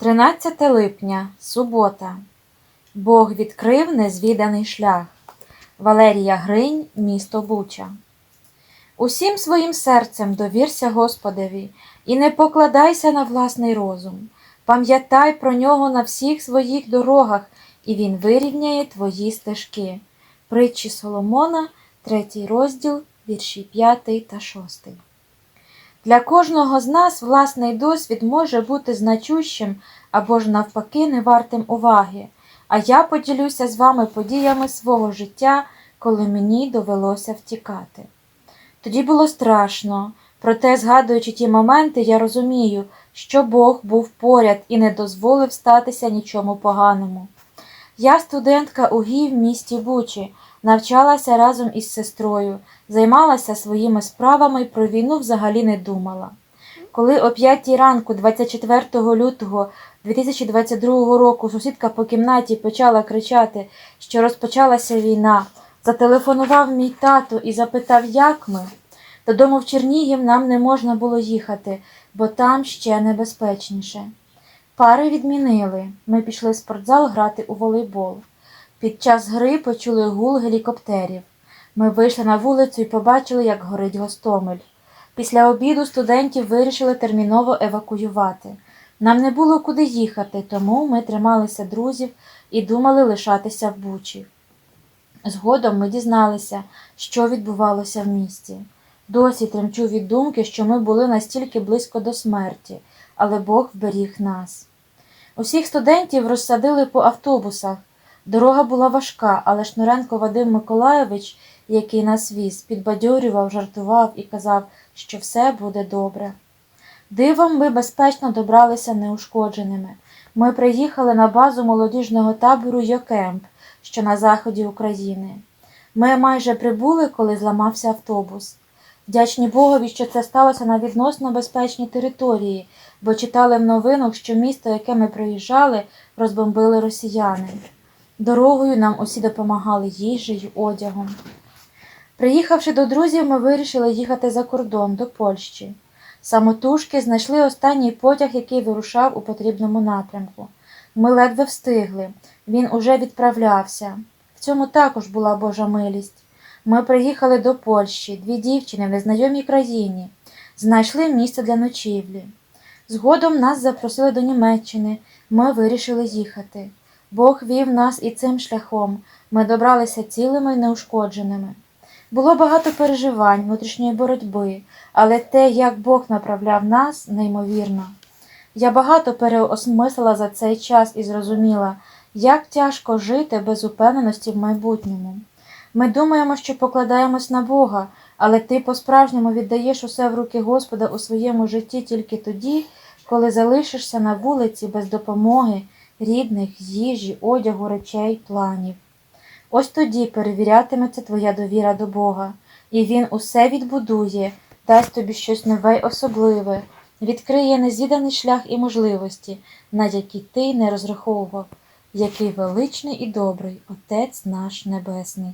13 липня, субота. Бог відкрив незвіданий шлях. Валерія Гринь, місто Буча. Усім своїм серцем довірся Господеві і не покладайся на власний розум. Пам'ятай про нього на всіх своїх дорогах, і він вирівняє твої стежки. Притчі Соломона, 3 розділ, вірші 5 та 6. Для кожного з нас власний досвід може бути значущим або ж навпаки не вартим уваги. А я поділюся з вами подіями свого життя, коли мені довелося втікати. Тоді було страшно, проте, згадуючи ті моменти, я розумію, що Бог був поряд і не дозволив статися нічому поганому. Я студентка УГІ в місті Бучі, навчалася разом із сестрою, займалася своїми справами і про війну взагалі не думала. Коли о 5 ранку, 24 лютого 2022 року, сусідка по кімнаті почала кричати, що розпочалася війна, зателефонував мій тато і запитав, як ми. Додому в Чернігів нам не можна було їхати, бо там ще небезпечніше. Пари відмінили. Ми пішли в спортзал грати у волейбол. Під час гри почули гул гелікоптерів. Ми вийшли на вулицю і побачили, як горить Гостомель. Після обіду студентів вирішили терміново евакуювати. Нам не було куди їхати, тому ми трималися друзів і думали лишатися в Бучі. Згодом ми дізналися, що відбувалося в місті. Досі тремчу від думки, що ми були настільки близько до смерті, але Бог вберіг нас. Усіх студентів розсадили по автобусах. Дорога була важка, але Шнуренко Вадим Миколайович, який нас віз, підбадьорював, жартував і казав, що все буде добре. Дивом ми безпечно добралися неушкодженими. Ми приїхали на базу молодіжного табору Йокемп, що на заході України. Ми майже прибули, коли зламався автобус. Вдячні Богові, що це сталося на відносно безпечній території, бо читали в новинах, що місто, яке ми проїжджали, розбомбили росіяни. Дорогою нам усі допомагали їжею, одягом. Приїхавши до друзів, ми вирішили їхати за кордон до Польщі. Самотужки знайшли останній потяг, який вирушав у потрібному напрямку. Ми ледве встигли, він уже відправлявся. В цьому також була Божа милість. Ми приїхали до Польщі, дві дівчини в незнайомій країні, знайшли місце для ночівлі. Згодом нас запросили до Німеччини, ми вирішили їхати. Бог вів нас і цим шляхом, ми добралися цілими й неушкодженими. Було багато переживань, внутрішньої боротьби, але те, як Бог направляв нас, неймовірно. Я багато переосмислила за цей час і зрозуміла, як тяжко жити без упевненості в майбутньому. Ми думаємо, що покладаємось на Бога, але ти по-справжньому віддаєш усе в руки Господа у своєму житті тільки тоді, коли залишишся на вулиці без допомоги, рідних, їжі, одягу, речей, планів. Ось тоді перевірятиметься твоя довіра до Бога, і Він усе відбудує, дасть тобі щось нове й особливе, відкриє незіданий шлях і можливості, на які ти не розраховував, який величний і добрий Отець наш Небесний.